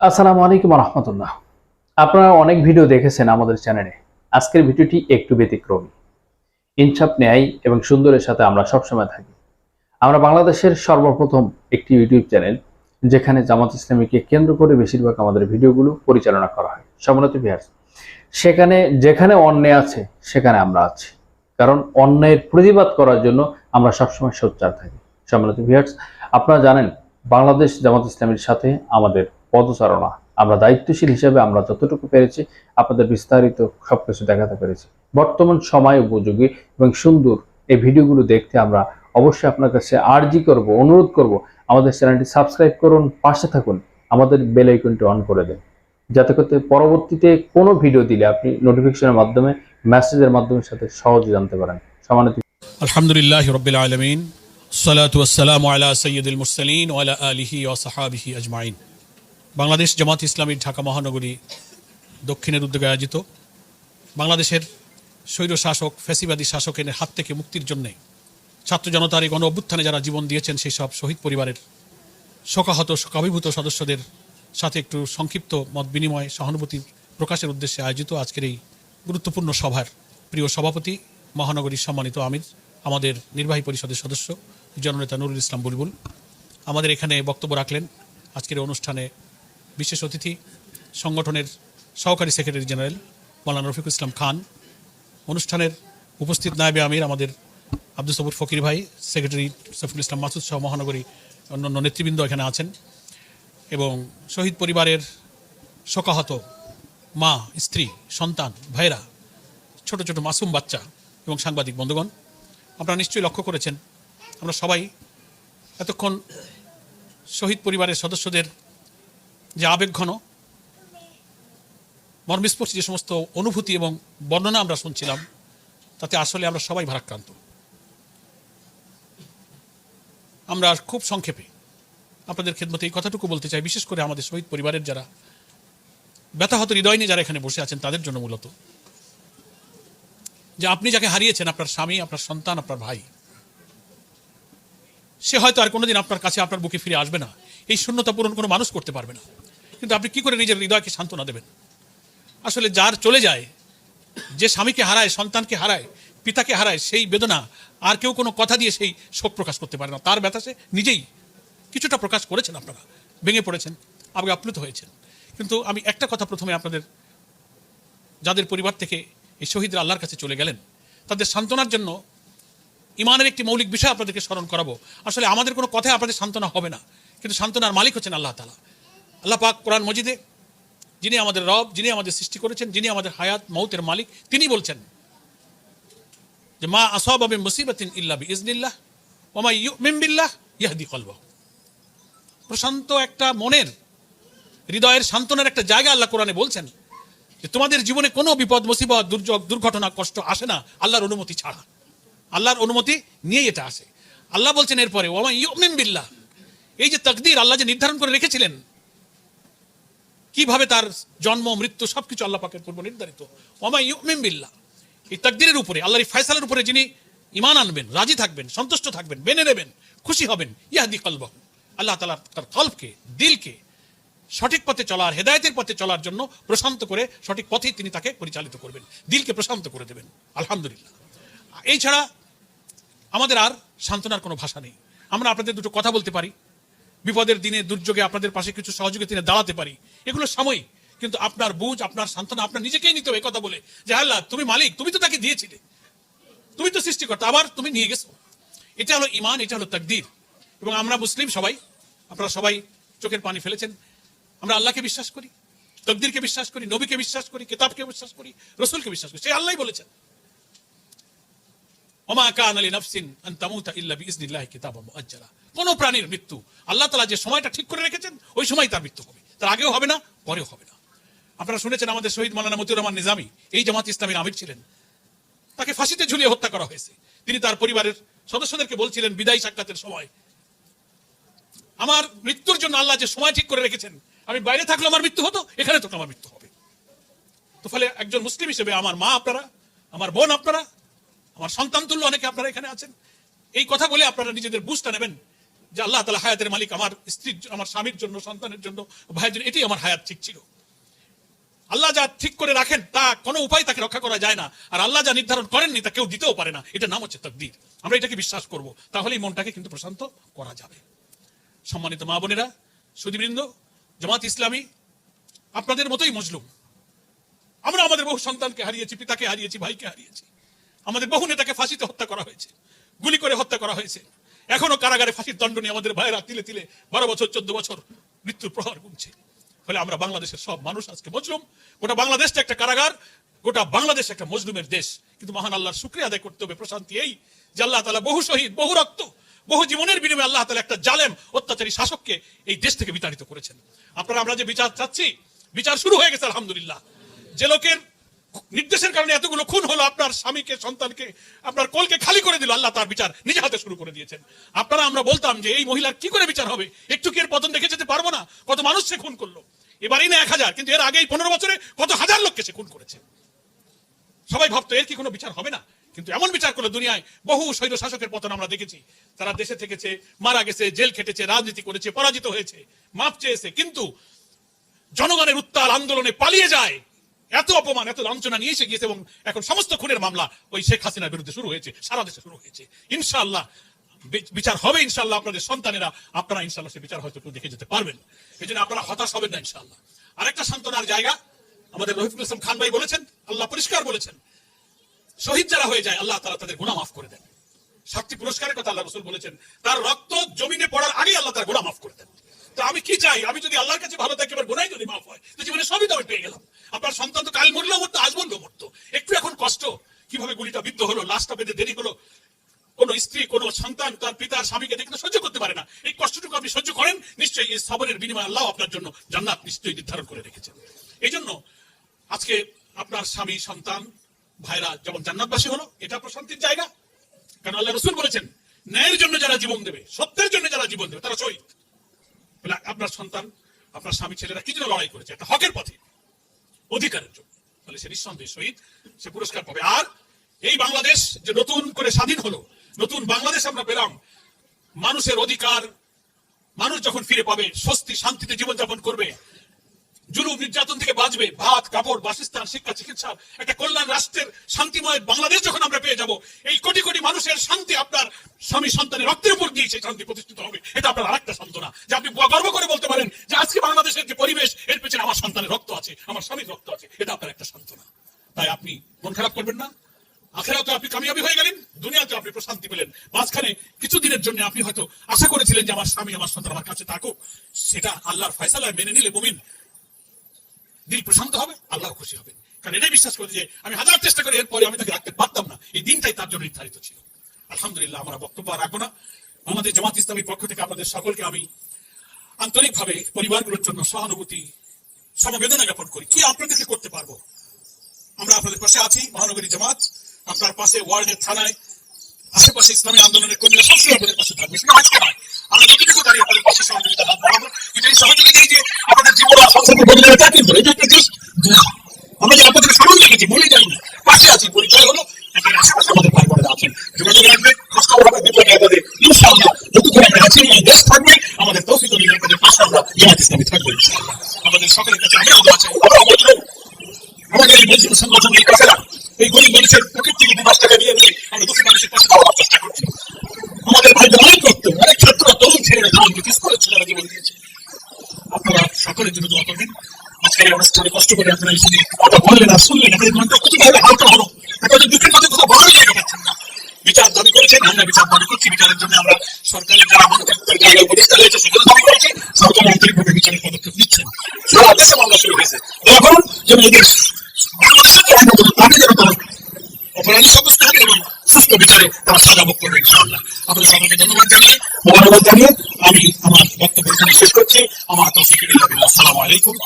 আসসালামু আলাইকুম রহমতুল্লাহ। আপনারা অনেক ভিডিও দেখেছেন আমাদের চ্যানেলে। আজকের ভিডিওটি একটু ব্যতিক্রমী। ইনসাফ, ন্যায় এবং সুন্দরের সাথে আমরা সবসময় থাকি। আমরা বাংলাদেশের সর্বপ্রথম একটি ইউটিউব চ্যানেল, যেখানে জামাত ইসলামীকে কেন্দ্র করে বেশিরভাগ আমাদের ভিডিওগুলো পরিচালনা করা হয়। সমনত বিহার সেখানে যেখানে অন্যায় আছে, সেখানে আমরা আছি। কারণ অন্যায়ের প্রতিবাদ করার জন্য আমরা সবসময় সোচ্চার থাকি। সম্মানিত ভিয়ার্স আপনারা জানেন, বাংলাদেশ জামাত ইসলামীর সাথে আমাদের পদচারণা। আমরা দায়িত্বশীল হিসেবে আমরা যতটুকু পেরেছি, আপনাদের বিস্তারিত সবকিছু দেখাতে পেরেছি। বর্তমান সময় উপযোগী এবং সুন্দর এই ভিডিওগুলো দেখতে আমরা অবশ্যই আপনার কাছে আর্জি করব, অনুরোধ করব। আমাদের চ্যানেলটি সাবস্ক্রাইব করুন, পাশে থাকুন, আমাদের বেল আইকনটি অন করে দেন। যাতে করতে পরবর্তীতে কোনো ভিডিও দিলে আপনি নোটিফিকেশনের মাধ্যমে মেসেজের মাধ্যমে সাথে সহজে জানতে পারেন। সমানিত আলহামদুলিল্লাহ রবিল আলমিন। সালাত ওয়াসালাম আলা সৈয়দুল মুরসালিন ওয়ালা আলিহি ওয়া আজমাইন। বাংলাদেশ জামাত ইসলামী ঢাকা মহানগরী দক্ষিণের উদ্যোগে আয়োজিত। বাংলাদেশের স্বৈর শাসক, ফ্যাসিবাদী শাসকের হাত থেকে মুক্তির জন্যে ছাত্র জনতার এই গণ অভ্যুত্থানে যারা জীবন দিয়েছেন, সেই সব শহীদ পরিবারের শোকাহত, শোকাভিভূত সদস্যদের সাথে একটু সংক্ষিপ্ত মত বিনিময়, সহানুভূতি প্রকাশের উদ্দেশ্যে আয়োজিত আজকের এই গুরুত্বপূর্ণ সভার প্রিয় সভাপতি মহানগরীর সম্মানিত আমির, আমাদের নির্বাহী পরিষদের সদস্য জননেতা নুরুল ইসলাম বুলবুল। আমাদের এখানে বক্তব্য রাখলেন আজকের অনুষ্ঠানে বিশেষ অতিথি সংগঠনের সহকারী সেক্রেটারি জেনারেল মৌলানা রফিকুল ইসলাম খান। অনুষ্ঠানের উপস্থিত নায়বে আমির, আমাদের আব্দুল সবুর ফকির ভাই, সেক্রেটারি সফিকুল ইসলাম মাসুদ সহ মহানগরী অন্যান্য নেতৃবৃন্দ এখানে আছেন এবং শহীদ পরিবারের শোকাহত মা, স্ত্রী, সন্তান ভাইরা ছোট ছোট মাসুম বাচ্চা এবং সাংবাদিক বন্ধুগণ, আপনারা নিশ্চয়ই লক্ষ্য করেছেন, আমরা সবাই এতক্ষণ শহীদ পরিবারের সদস্যদের যে আবেগঘন মর্মস্পর্শী যে সমস্ত অনুভূতি এবং বর্ণনা আমরা শুনছিলাম, তাতে আসলে আমরা সবাই ভারাক্রান্ত। আমরা খুব সংক্ষেপে আপনাদের খেদমতে এই কথাটুকু বলতে চাই, বিশেষ করে আমাদের শহীদ পরিবারের যারা ব্যথাহত হৃদয় নিয়ে যারা এখানে বসে আছেন, তাদের জন্য মূলত। যে আপনি যাকে হারিয়েছেন, আপনার স্বামী, আপনার সন্তান, আপনার ভাই, সে হয়তো আর কোনোদিন আপনার কাছে, আপনার বুকে ফিরে আসবে না। এই শূন্যতা পূরণ কোনো মানুষ করতে পারবে না। কিন্তু আপনি কি করে নিজের হৃদয়কে সান্ত্বনা দেবেন? আসলে যার চলে যায়, যে স্বামীকে হারায়, সন্তানকে হারায়, পিতাকে হারায়, সেই বেদনা আর কেউ কোনো কথা দিয়ে সেই শোক প্রকাশ করতে পারে না। তার ব্যথা সে নিজেই কিছুটা প্রকাশ করেছেন আপনারা, ভেঙে পড়েছেন আবেগে আপ্লুত হয়েছেন। কিন্তু আমি একটা কথা প্রথমে আপনাদের, যাদের পরিবার থেকে এই শহীদরা আল্লাহর কাছে চলে গেলেন, তাদের সান্ত্বনার জন্য ইমানের একটি মৌলিক বিষয় আপনাদেরকে স্মরণ করাবো। আসলে আমাদের কোনো কথায় আপনাদের সান্ত্বনা হবে না, কিন্তু সান্ত্বনার মালিক হচ্ছেন আল্লাহ তালা আল্লাহ পাক কোরআন মজিদে, যিনি আমাদের রব, যিনি আমাদের সৃষ্টি করেছেন, যিনি আমাদের হায়াত মৌতের মালিক, তিনি বলছেন যে, মা আসব মুসিবতিন ইল্লা ইজনিল্লাহ ওমা ইউমিন বিল্লাহ ইয়াহদি কলবাহ। প্রশান্ত একটা মনের, হৃদয়ের সান্ত্বনার একটা জায়গা আল্লাহ কোরআনে বলছেন যে, তোমাদের জীবনে কোনো বিপদ, মুসিবত, দুর্যোগ, দুর্ঘটনা, কষ্ট আসে না, আল্লাহর অনুমতি ছাড়া। আল্লাহর অনুমতি নিয়েই এটা আসে। আল্লাহ বলছেন এরপরে ওমা ইউমিন বিল্লাহ। এই যে তকদির আল্লাহ যে নির্ধারণ করে রেখেছিলেন কীভাবে তার জন্ম, মৃত্যু সবকিছু আল্লাহ পাকের পূর্ব নির্ধারিত। ওমা ইউমিন বিল্লাহ। এই তকদিরের উপরে, আল্লাহর এই ফয়সালার উপরে যিনি ইমান আনবেন, রাজি থাকবেন, সন্তুষ্ট থাকবেন, মেনে নেবেন, খুশি হবেন ইয়াদি কলব আল্লাহ তালা তার কল্পকে দিলকে সঠিক পথে চলার, হেদায়তের পথে চলার জন্য প্রশান্ত করে সঠিক পথেই তিনি তাকে পরিচালিত করবেন। দিলকে প্রশান্ত করে দেবেন। আলহামদুলিল্লাহ। এই ছাড়া আমাদের আর সান্ত্বনার কোনো ভাষা নেই। আমরা আপনাদের দুটো কথা বলতে পারি। বিপদের দিনে, দুর্যোগে আপনাদের পাশে কিছু সহযোগিতা দিনে দাঁড়াতে পারি। এগুলো সাময়িক। কিন্তু আপনার বুঝ, আপনার সান্ত্বনা, আপনার নিজেকেই নিতে হবে কথা বলে। যে আল্লাহ, তুমি মালিক, তুমি তো তাকে দিয়েছিলে। তুমি তো সৃষ্টিকর্তা, আবার তুমি নিয়ে গেছো। এটা হলো ইমান এটা হলো তাকদির। এবং আমরা মুসলিম সবাই, আপনারা সবাই চোখের পানি ফেলেছেন। আমরা আল্লাহকে বিশ্বাস করি, তকদিরকে বিশ্বাস করি, নবীকে বিশ্বাস করি, কিতাবকে বিশ্বাস করি, রসুলকে বিশ্বাস করি। সে আল্লাহ বলেছেন। ওমা আলী নাফসিন আন তামুতা ইল্লা মুআজ্জালা কোন প্রাণীর মৃত্যু আল্লাহ তাআলা যে সময়টা ঠিক করে রেখেছেন, ওই সময় তার মৃত্যু হবে। তার আগেও হবে না, পরেও হবে না। আপনারা শুনেছেন আমাদের শহীদ মাওলানা মতিউর রহমান নিজামী, এই জামাত ইসলামের আমির ছিলেন। তাকে ফাঁসিতে ঝুলিয়ে হত্যা করা হয়েছে। তিনি তার পরিবারের সদস্যদেরকে বলছিলেন, বিদায় সাক্ষাতের সময়, আমার মৃত্যুর জন্য আল্লাহ যে সময় ঠিক করে রেখেছেন, আমি বাইরে থাকলে আমার মৃত্যু হতো, এখানে তো আমার মৃত্যু হবে। তো ফলে একজন মুসলিম হিসেবে, আমার মা আপনারা, আমার বোন আপনারা আমার সন্তান তুল্য অনেকে আপনারা এখানে আছেন। এই কথা বলে আপনারা নিজেদের বুঝটা নেবেন যে আল্লাহ তালা হায়াতের মালিক আমার স্ত্রীর আমার স্বামীর জন্য, সন্তানের জন্য, ভাইয়ের জন্য, এটাই আমার হায়াত ঠিক ছিল। আল্লাহ যা ঠিক করে রাখেন, তা কোনো উপায় তাকে রক্ষা করা যায় না। আর আল্লাহ যা নির্ধারণ করেননি, তা কেউ দিতেও পারে না। এটা নাম হচ্ছে তকদির। আমরা এটাকে বিশ্বাস করব। তাহলেই মনটাকে কিন্তু প্রশান্ত করা যাবে। সম্মানিত মা বোনেরা সুদীবৃন্দ জামাত ইসলামী, আপনাদের মতোই মজলুম। আমরা আমাদের বহু সন্তানকে হারিয়েছি, পিতাকে হারিয়েছি, ভাইকে হারিয়েছি। আমাদের বহু নেতাকে ফাঁসিতে হত্যা করা হয়েছে, গুলি করে হত্যা করা হয়েছে। এখনও কারাগারে ফাঁসির দণ্ড নিয়ে আমাদের ভাইয়েরা তিলে তিলে বারো বছর, চোদ্দ বছর মৃত্যুর প্রহার গুনছে। ফলে আমরা বাংলাদেশের সব মানুষ আজকে মজলুম। গোটা বাংলাদেশটা একটা কারাগার, গোটা বাংলাদেশ একটা মজলুমের দেশ। কিন্তু মহান আল্লাহর শুক্রিয়া আদায় করতে হবে, প্রশান্তি এই যে আল্লাহ তালা বহু শহীদ, বহু রক্ত, বহু জীবনের বিনিময়ে আল্লাহ তালা একটা জালেম, অত্যাচারী শাসককে এই দেশ থেকে বিতাড়িত করেছেন। আপনারা আমরা যে বিচার চাচ্ছি, বিচার শুরু হয়ে গেছে, আলহামদুলিল্লাহ। যে লোকের নির্দেশের কারণে এতগুলো খুন হলো, আপনার স্বামীকে, সন্তানকে, আপনার কোলকে খালি করে দিল, আল্লাহ তার বিচার নিজে হাতে শুরু করে দিয়েছেন। আপনারা আমরা বলতাম যে এই মহিলার কি করে বিচার হবে? একটু কি এর পতন দেখে যেতে পারব না? কত মানুষ সে খুন করল। এবারই না এক হাজার, কিন্তু এর আগেই পনেরো বছরে কত হাজার লোককে সে খুন করেছে। সবাই ভাবতো, এর কি কোনো বিচার হবে না? কিন্তু এমন বিচার করল দুনিয়ায়, বহু স্বৈর শাসকের পতন আমরা দেখেছি। তারা দেশে থেকেছে, মারা গেছে, জেল খেটেছে, রাজনীতি করেছে, পরাজিত হয়েছে, মাপ চেয়েছে, কিন্তু জনগণের উত্তাল আন্দোলনে পালিয়ে যায় এত অপমান, এত লাঞ্ছনা নিয়ে এসে গিয়েছে এবং এখন সমস্ত খুনের মামলা ওই শেখ হাসিনার বিরুদ্ধে শুরু হয়েছে, সারা দেশে শুরু হয়েছে। ইনশাআল্লাহ বিচার হবে ইনশাআল্লাহ আপনাদের সন্তানেরা, আপনারা ইনশাআল্লাহ সে বিচার হয়তো একটু দেখে যেতে পারবেন। এই জন্য আপনারা হতাশ হবেন না ইনশাআল্লাহ। আরেকটা সান্ত্বনার জায়গা, আমাদের রহিফুল ইসলাম খান ভাই বলেছেন, আল্লাহ পরিষ্কার বলেছেন, শহীদ যারা হয়ে যায়, আল্লাহ তারা তাদের গুণা মাফ করে দেন। সাতটি পুরস্কারের কথা আল্লাহ রসুল বলেছেন, তার রক্ত জমিনে পড়ার আগে আল্লাহ তার গুণা মাফ করে দেন। তো আমি কি চাই? আমি যদি আল্লাহর কাছে ভালো থাকি, আমার গুণাই যদি হয় তো জীবনে সবই তো আমি পেয়ে গেলাম আপনার সন্তান তো কাল মরলেও মরতো আজ মরলেও মরতো একটু এখন কষ্ট। কীভাবে গুলিটা বিদ্ধ হলো, লাশটা বেঁধে দেরি হলো? কোন স্ত্রী, কোন সন্তান তার পিতার স্বামীকে দেখে তো সহ্য করতে পারে না। এই কষ্টটুকু আপনি সহ্য করেন, নিশ্চয়ই এই সবরের বিনিময়ে আল্লাহ আপনার জন্য জান্নাত নিশ্চয়ই নির্ধারণ করে রেখেছেন। এই জন্য আজকে আপনার স্বামী, সন্তান, ভাইরা যেমন জান্নাতবাসী হলো, এটা প্রশান্তির জায়গা। কারণ আল্লাহ রসুল বলেছেন, ন্যায়ের জন্য যারা জীবন দেবে, সত্যের জন্য যারা জীবন দেবে, তারা শহীদ। আপনার সন্তান, আপনার স্বামী ছেলেরা কি জন্য লড়াই করেছে? একটা হকের পথে, অধিকারের জন্য। ফলে সে নিঃসন্দেহে শহীদ, সে পুরস্কার পাবে। আর এই বাংলাদেশ যে নতুন করে স্বাধীন হলো, নতুন বাংলাদেশ আমরা পেলাম, মানুষের অধিকার, মানুষ যখন ফিরে পাবে, স্বস্তি, শান্তিতে জীবনযাপন করবে, জুলুম, নির্যাতন থেকে বাঁচবে, ভাত, কাপড়, বাসস্থান, শিক্ষা, চিকিৎসা, একটা কল্যাণ রাষ্ট্রের শান্তিময় বাংলাদেশ যখন আমরা পেয়ে যাব, এই কোটি কোটি মানুষের শান্তি আপনার স্বামী সন্তানের রক্তের উপর দিয়ে সেই শান্তি প্রতিষ্ঠিত হবে, এটা আপনার আরেকটা সান্ত্বনা, যে আপনি গর্ব আজকে বাংলাদেশের যে পরিবেশ, এর পেছনে আমার সন্তানের রক্ত আছে, আমার স্বামীর রক্ত আছে। এটা আপনার একটা সান্ত্বনা। তাই আপনি মন খারাপ করবেন না। আখেরাতে আপনি কামিয়াবি হয়ে গেলেন, দুনিয়াতে আপনি প্রশান্তি পেলেন। মাঝখানে কিছু দিনের জন্য আপনি হয়তো আশা করেছিলেন যে আমার স্বামী, আমার সন্তান আমার কাছে থাকুক। সেটা আল্লাহর ফয়সালায় মেনে নিলে মুমিন দিল প্রশান্ত হবে, আল্লাহ খুশি হবে। কারণ এটাই বিশ্বাস করি যে আমি হাজার চেষ্টা করি এরপরে আমি তাকে রাখতে পারতাম না। এই দিনটাই তার জন্য নির্ধারিত ছিল। আলহামদুলিল্লাহ, আমরা বক্তব্য রাখব না। আমাদের জামাত ইসলামীর পক্ষ থেকে আপনাদের সকলকে আমি আন্তরিকভাবে পরিবারগুলোর জন্য সহানুভূতি, সমবেদনা জ্ঞাপন করি। কি আপনাদেরকে করতে পারব? আমরা আপনাদের পাশে আছি, মহানগরী জামাত। আপনার পাশে ওয়ার্ল্ডের থানায়, আশেপাশে ইসলামী আন্দোলনের কর্মীরা সবসময় আপনাদের পাশে থাকবে। শুধু আজকে নয় আমরা যতটুকু দাঁড়িয়ে আপনাদের পাশে সহযোগিতা হাত বাড়াবো কিন্তু এই সহযোগিতা এই যে আপনাদের জীবন সংসারকে বদলে তা কিন্তু এটা একটা জাস্ট আমরা যে আপনাদের স্মরণ রেখেছি, ভুলে যাইনি। পাশে আছি, পরিচয় হলো। অনুষ্ঠানে কষ্ট করে আপনারা কথা বললেন আর শুনলেন মনটা কত ভাবে হালকা হলো দুঃখের কথা কোথাও পাচ্ছেন না। বিচার দাবি করেছেন, আমরা বিচার দাবি করছি, বিচারের জন্য আমরা সরকারের যারা জায়গায় সেগুলো দাবি সরকার বিচারের পদক্ষেপ সারা দেশে মামলা শুরু হয়েছে। বাংলাদেশের যে তাদের যেন তারা অপরাধী হবে এবং সুস্থ বিচারে তারা সাজা ভোগ করবে, ইনশাআল্লাহ। আপনাদের সকলকে ধন্যবাদ জানিয়ে মোবারকবাদ জানিয়ে আমি আমার বক্তব্য এখানে শেষ করছি। আমার আসসালামু আলাইকুম।